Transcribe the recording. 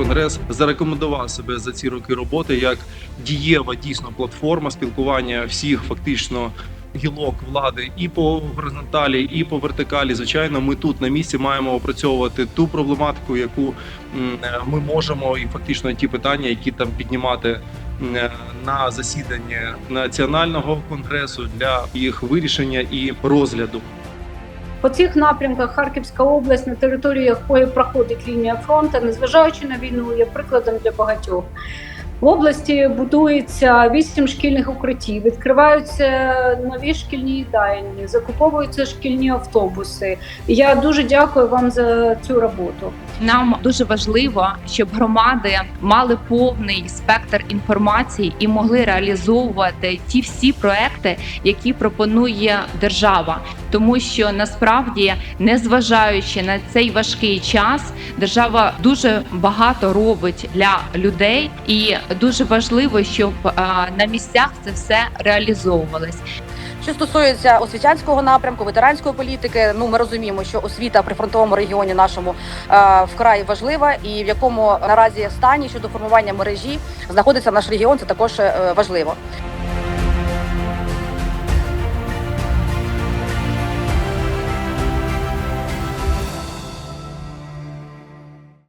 конгрес зарекомендував себе за ці роки роботи як дієва дійсно платформа спілкування всіх фактично. Гілок влади і по горизонталі, і по вертикалі. Звичайно, ми тут на місці маємо опрацьовувати ту проблематику, яку ми можемо, і фактично ті питання, які там піднімати на засіданні національного конгресу для їх вирішення і розгляду. По цих напрямках Харківська область, на території якої проходить лінія фронту, незважаючи на війну, є прикладом для багатьох. В області будується вісім шкільних укриттів, відкриваються нові шкільні їдальні, закуповуються шкільні автобуси. Я дуже дякую вам за цю роботу. Нам дуже важливо, щоб громади мали повний спектр інформації і могли реалізовувати ті всі проекти, які пропонує держава, тому що насправді, незважаючи на цей важкий час, держава дуже багато робить для людей, і дуже важливо, щоб на місцях це все реалізовувалось. Що стосується освітянського напрямку, ветеранської політики, ну ми розуміємо, що освіта при фронтовому регіоні нашому е, вкрай важлива, і в якому наразі стані щодо формування мережі знаходиться наш регіон, це також е, важливо.